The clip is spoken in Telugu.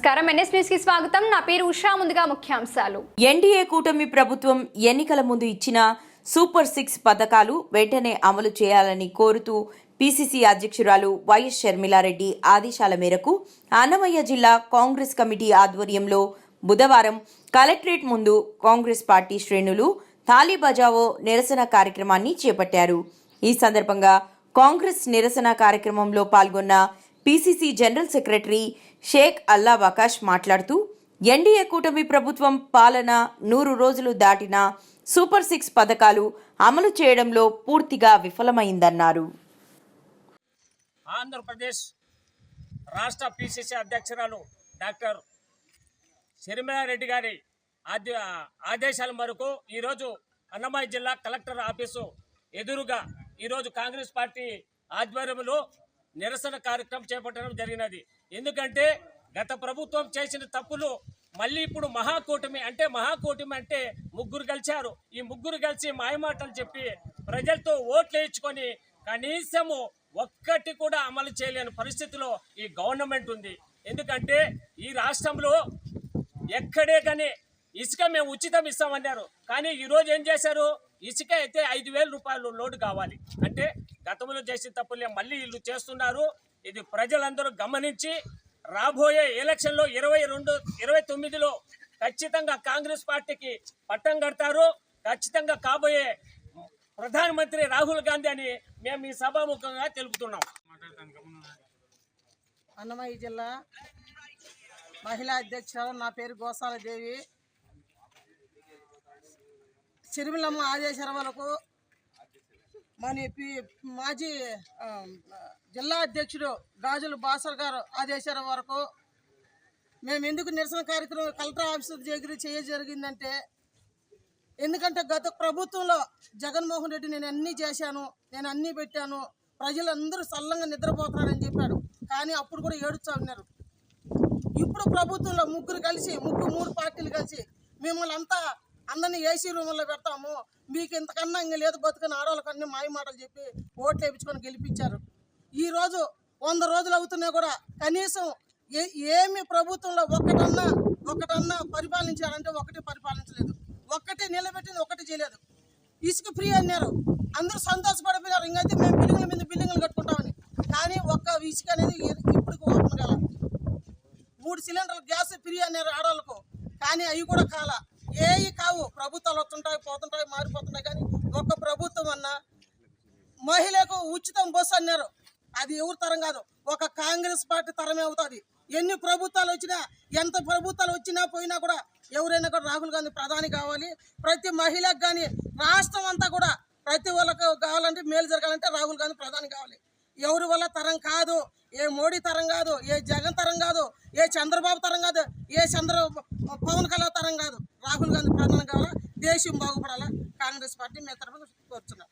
నమస్కారం. ఎన్ఎస్ న్యూస్కి స్వాగతం. నా పేరు ఉషా. ముందుగా ముఖ్యాంశాలు. ఎన్డీఏ కూటమి ప్రభుత్వం ఎన్నికల ముందు ఇచ్చిన సూపర్ సిక్స్ పథకాలు వెంటనే అమలు చేయాలని కోరుతూ పీసీసీ అధ్యక్షురాలు వైఎస్ షర్మిలారెడ్డి ఆదేశాల మేరకు అన్నమయ్య జిల్లా కాంగ్రెస్ కమిటీ ఆధ్వర్యంలో బుధవారం కలెక్టరేట్ ముందు కాంగ్రెస్ పార్టీ శ్రేణులు థాలీ బజావో నిరసన కార్యక్రమాన్ని చేపట్టారు. ఈ సందర్భంగా కాంగ్రెస్ నిరసన కార్యక్రమంలో పాల్గొన్న PCC general secretary Shaik Allah Vakash మాట్లాడుతూ ఎన్డీఏ కూటమి ప్రభుత్వం పాలన నూరు రోజులు దాటిన సూపర్ సిక్స్ పథకాలు అమలు చేయడంలో పూర్తిగా విఫలమైందన్నారు. ఆంధ్రప్రదేశ్ రాష్ట్ర పిసిసి అధ్యక్షురాలు డాక్టర్ షర్మిలారెడ్డి గారి ఆదేశాల మేరకు ఈరోజు అన్నమయ్య జిల్లా కలెక్టర్ ఆఫీసు ఎదురుగా ఈరోజు కాంగ్రెస్ పార్టీ ఆధ్వర్యంలో నిరసన కార్యక్రమం చేపట్టడం జరిగినది. ఎందుకంటే గత ప్రభుత్వం చేసిన తప్పులు మళ్ళీ ఇప్పుడు మహాకూటమి అంటే మహాకూటమి అంటే ముగ్గురు కలిశారు ఈ ముగ్గురు కలిసి మాయమాటలు చెప్పి ప్రజలతో ఓట్లు వేయించుకొని కనీసము ఒక్కటి కూడా అమలు చేయలేని పరిస్థితిలో ఈ గవర్నమెంట్ ఉంది. ఎందుకంటే ఈ రాష్ట్రంలో ఎక్కడే కానీ ఇసుక మేము ఉచితం ఇస్తామన్నారు. కానీ ఈరోజు ఏం చేశారు? ఇసుక అయితే ఐదు వేల రూపాయలు లోడ్ కావాలి. అంటే గతంలో చేసిన తప్పులే మళ్ళీ వీళ్ళు చేస్తున్నారు. ఇది ప్రజలందరూ గమనించి రాబోయే ఎలక్షన్లో ఇరవై రెండు ఇరవై తొమ్మిదిలో ఖచ్చితంగా కాంగ్రెస్ పార్టీకి పట్టం కడతారు. ఖచ్చితంగా కాబోయే ప్రధానమంత్రి రాహుల్ గాంధీ అని మేము ఈ సభాముఖంగా తెలుపుతున్నాం. అన్నమయ్య జిల్లా మహిళా అధ్యక్షురాలు నా పేరు గోసాలదేవి చిరుమిలమ్మ సిరిమిలమ్మ ఆదేశాల వరకు మన మాజీ జిల్లా అధ్యక్షుడు గాజులు బాసర్ గారు ఆదేశాల వరకు మేము ఎందుకు నిరసన కార్యక్రమం కలెక్టర్ ఆఫీసర్ దగ్గర చేయ జరిగిందంటే ఎందుకంటే గత ప్రభుత్వంలో జగన్మోహన్ రెడ్డి నేను అన్నీ చేశాను నేను అన్నీ పెట్టాను ప్రజలందరూ సల్లంగా నిద్రపోతున్నారని చెప్పాడు. కానీ అప్పుడు కూడా ఏడుస్తా ఉన్నారు. ఇప్పుడు ప్రభుత్వంలో ముగ్గురు కలిసి ముగ్గురు మూడు పార్టీలు కలిసి మిమ్మల్ని అంతా అందరినీ ఏసీ రూముల్లో పెడతాము. మీకు ఇంతకన్నా ఇంక లేదు బతుకుని ఆడవాళ్ళకన్నీ మాయ మాటలు చెప్పి ఓట్లు వేయించుకొని గెలిపించారు. ఈరోజు వంద రోజులు అవుతున్నా కూడా కనీసం ఏ ఏమి ప్రభుత్వంలో ఒక్కటన్నా ఒకటన్నా పరిపాలించారంటే ఒకటి పరిపాలించలేదు. ఒక్కటి నిలబెట్టింది ఒకటి చేయలేదు. ఇసుక ఫ్రీ అన్నారు. అందరూ సంతోషపడిపోయారు ఇంకైతే మేము బిల్డింగ్ల మీద బిల్డింగ్లు కట్టుకుంటామని. కానీ ఒక్క ఇసుక అనేది ఇప్పటికి ఓపెన్ కాల. మూడు సిలిండర్లు గ్యాస్ ఫ్రీ అన్నారు ఆడవాళ్ళకు. కానీ అవి కూడా కాల. ఏవి కావు. ప్రభుత్వాలు వస్తుంటాయి పోతుంటాయి మారిపోతుంటాయి కానీ ఒక్క ప్రభుత్వం అన్నా మహిళకు ఉచితం బస్సు అన్నారు. అది ఎవరి తరం కాదు ఒక కాంగ్రెస్ పార్టీ తరమే అవుతుంది. ఎన్ని ప్రభుత్వాలు వచ్చినా ఎంత ప్రభుత్వాలు వచ్చినా పోయినా కూడా ఎవరైనా కూడా రాహుల్ గాంధీ ప్రధాని కావాలి. ప్రతి మహిళకు కానీ రాష్ట్రం అంతా కూడా ప్రతి వాళ్ళకు కావాలంటే మేలు జరగాలంటే రాహుల్ గాంధీ ప్రధాని కావాలి. ఎవరి వల్ల తరం కాదు. ఏ మోడీ తరం కాదు ఏ జగన్ తరం కాదు ఏ చంద్రబాబు తరం కాదు ఏ చంద్ర పవన్ కళ్యాణ్ తరం కాదు. రాహుల్ గాంధీ ప్రధానం కావాలా దేశం బాగుపడాలా? కాంగ్రెస్ పార్టీ మీ తరఫున కోరుతున్నాం.